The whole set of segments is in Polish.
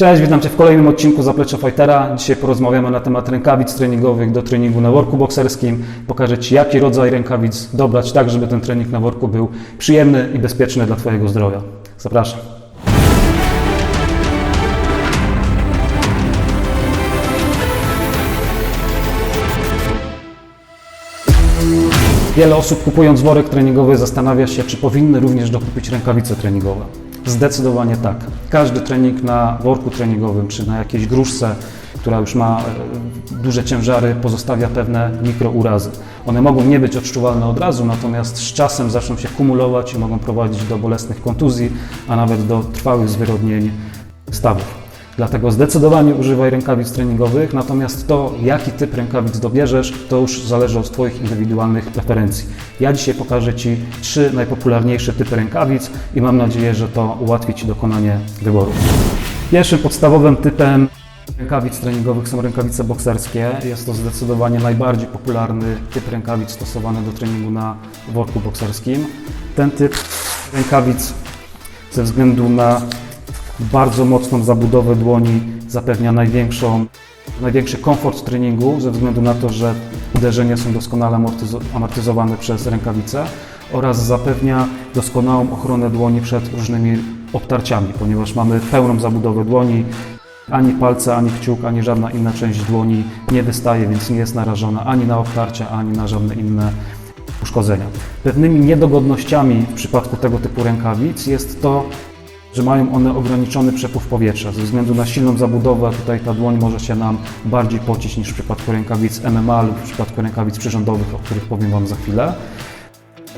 Cześć, witam Cię w kolejnym odcinku Zaplecza Fightera. Dzisiaj porozmawiamy na temat rękawic treningowych do treningu na worku bokserskim. Pokażę Ci, jaki rodzaj rękawic dobrać tak, żeby ten trening na worku był przyjemny i bezpieczny dla Twojego zdrowia. Zapraszam. Wiele osób kupując worek treningowy zastanawia się, czy powinny również dokupić rękawice treningowe. Zdecydowanie tak. Każdy trening na worku treningowym, czy na jakiejś gruszce, która już ma e, duże ciężary, pozostawia pewne mikrourazy. One mogą nie być odczuwalne od razu, natomiast z czasem zaczną się kumulować i mogą prowadzić do bolesnych kontuzji, a nawet do trwałych zwyrodnień stawów. Dlatego zdecydowanie używaj rękawic treningowych, natomiast to, jaki typ rękawic dobierzesz, to już zależy od Twoich indywidualnych preferencji. Ja dzisiaj pokażę Ci trzy najpopularniejsze typy rękawic i mam nadzieję, że to ułatwi Ci dokonanie wyboru. Pierwszym podstawowym typem rękawic treningowych są rękawice bokserskie. Jest to zdecydowanie najbardziej popularny typ rękawic stosowany do treningu na worku bokserskim. Ten typ rękawic ze względu na bardzo mocną zabudowę dłoni zapewnia największą, największy komfort treningu ze względu na to, że uderzenia są doskonale amortyzo- amortyzowane przez rękawice oraz zapewnia doskonałą ochronę dłoni przed różnymi obtarciami, ponieważ mamy pełną zabudowę dłoni, ani palce, ani kciuk, ani żadna inna część dłoni nie wystaje, więc nie jest narażona ani na obtarcia, ani na żadne inne uszkodzenia. Pewnymi niedogodnościami w przypadku tego typu rękawic jest to, że mają one ograniczony przepływ powietrza. Ze względu na silną zabudowę tutaj ta dłoń może się nam bardziej pocić niż w przypadku rękawic MMA lub w przypadku rękawic przyrządowych, o których powiem Wam za chwilę.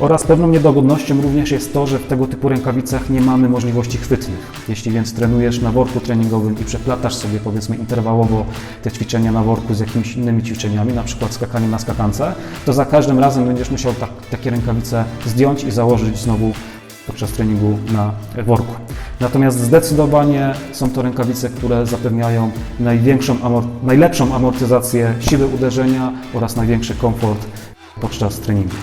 Oraz pewną niedogodnością również jest to, że w tego typu rękawicach nie mamy możliwości chwytnych. Jeśli więc trenujesz na worku treningowym i przeplatasz sobie powiedzmy interwałowo te ćwiczenia na worku z jakimiś innymi ćwiczeniami, na przykład skakanie na skakance, to za każdym razem będziesz musiał tak, takie rękawice zdjąć i założyć znowu podczas treningu na worku. Natomiast zdecydowanie są to rękawice, które zapewniają największą, amor- najlepszą amortyzację siły uderzenia oraz największy komfort podczas treningu.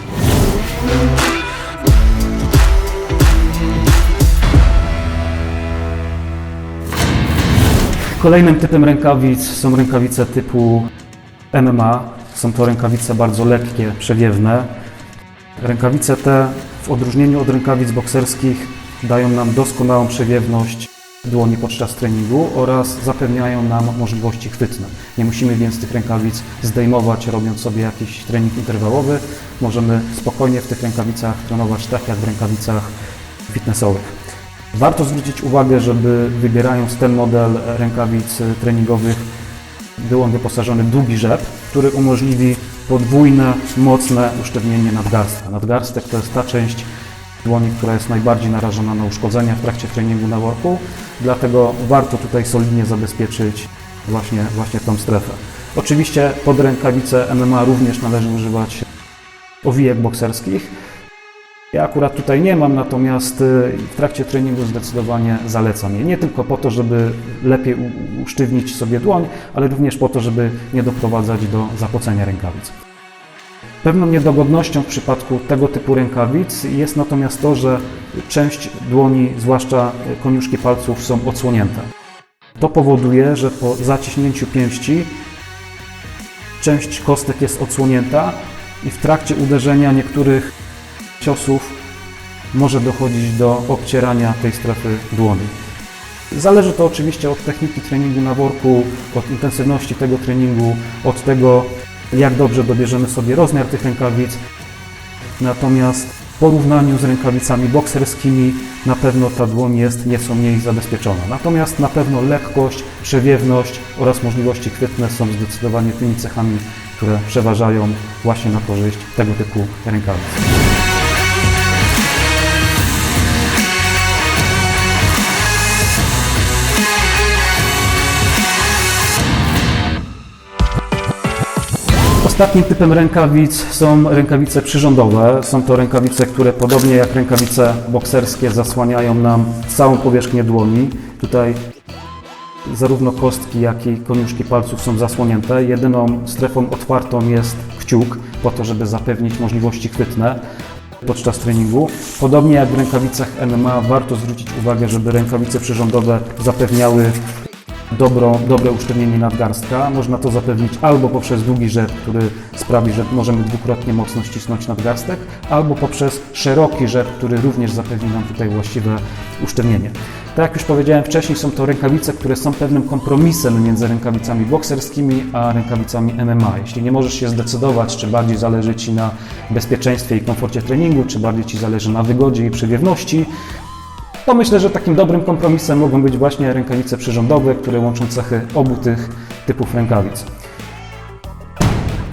Kolejnym typem rękawic są rękawice typu MMA. Są to rękawice bardzo lekkie, przewiewne. Rękawice te, w odróżnieniu od rękawic bokserskich, dają nam doskonałą przewiewność dłoni podczas treningu oraz zapewniają nam możliwości chwytne. Nie musimy więc tych rękawic zdejmować, robiąc sobie jakiś trening interwałowy. Możemy spokojnie w tych rękawicach trenować tak jak w rękawicach fitnessowych. Warto zwrócić uwagę, żeby wybierając ten model rękawic treningowych, był on wyposażony w długi rzep, który umożliwi podwójne, mocne usztywnienie nadgarstka. Nadgarstek to jest ta część dłoni, która jest najbardziej narażona na uszkodzenia w trakcie treningu na worku, dlatego warto tutaj solidnie zabezpieczyć właśnie, właśnie tą strefę. Oczywiście pod rękawice MMA również należy używać owijek bokserskich. Ja akurat tutaj nie mam, natomiast y, w trakcie treningu zdecydowanie zalecam je. Nie tylko po to, żeby lepiej usztywnić sobie dłoń, ale również po to, żeby nie doprowadzać do zapocenia rękawic. Pewną niedogodnością w przypadku tego typu rękawic jest natomiast to, że część dłoni, zwłaszcza y, koniuszki palców, są odsłonięte. To powoduje, że po zaciśnięciu pięści część kostek jest odsłonięta i w trakcie uderzenia niektórych ciosów może dochodzić do obcierania tej strefy dłoni. Zależy to oczywiście od techniki treningu na worku, od intensywności tego treningu, od tego, jak dobrze dobierzemy sobie rozmiar tych rękawic. Natomiast w porównaniu z rękawicami bokserskimi na pewno ta dłoń jest nieco mniej zabezpieczona. Natomiast na pewno lekkość, przewiewność oraz możliwości chwytne są zdecydowanie tymi cechami, które przeważają właśnie na korzyść tego typu rękawic. Ostatnim typem rękawic są rękawice przyrządowe. Są to rękawice, które podobnie jak rękawice bokserskie zasłaniają nam całą powierzchnię dłoni. Tutaj zarówno kostki, jak i koniuszki palców są zasłonięte. Jedyną strefą otwartą jest kciuk, po to, żeby zapewnić możliwości chwytne podczas treningu. Podobnie jak w rękawicach MMA warto zwrócić uwagę, żeby rękawice przyrządowe zapewniały dobro, dobre usztywnienie nadgarstka. Można to zapewnić albo poprzez długi rzep, który sprawi, że możemy dwukrotnie mocno ścisnąć nadgarstek, albo poprzez szeroki rzep, który również zapewni nam tutaj właściwe usztywnienie. Tak jak już powiedziałem wcześniej, są to rękawice, które są pewnym kompromisem między rękawicami bokserskimi a rękawicami MMA. Jeśli nie możesz się zdecydować, czy bardziej zależy Ci na bezpieczeństwie i komforcie treningu, czy bardziej Ci zależy na wygodzie i przewiewności, to myślę, że takim dobrym kompromisem mogą być właśnie rękawice przyrządowe, które łączą cechy obu tych typów rękawic.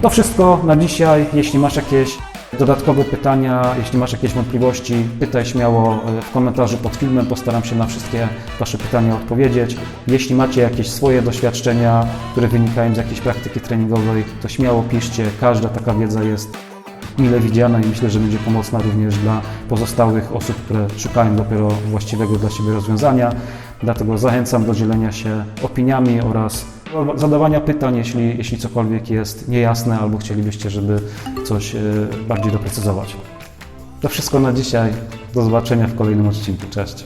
To wszystko na dzisiaj. Jeśli masz jakieś dodatkowe pytania, jeśli masz jakieś wątpliwości, pytaj śmiało e, w komentarzu pod filmem. Postaram się na wszystkie Wasze pytania odpowiedzieć. Jeśli macie jakieś swoje doświadczenia, które wynikają z jakiejś praktyki treningowej, to śmiało piszcie. Każda taka wiedza jest mile widziana i myślę, że będzie pomocna również dla pozostałych osób, które szukają dopiero właściwego dla siebie rozwiązania. Dlatego zachęcam do dzielenia się opiniami oraz zadawania pytań, jeśli, jeśli cokolwiek jest niejasne albo chcielibyście, żeby coś e, bardziej doprecyzować. To wszystko na dzisiaj. Do zobaczenia w kolejnym odcinku. Cześć.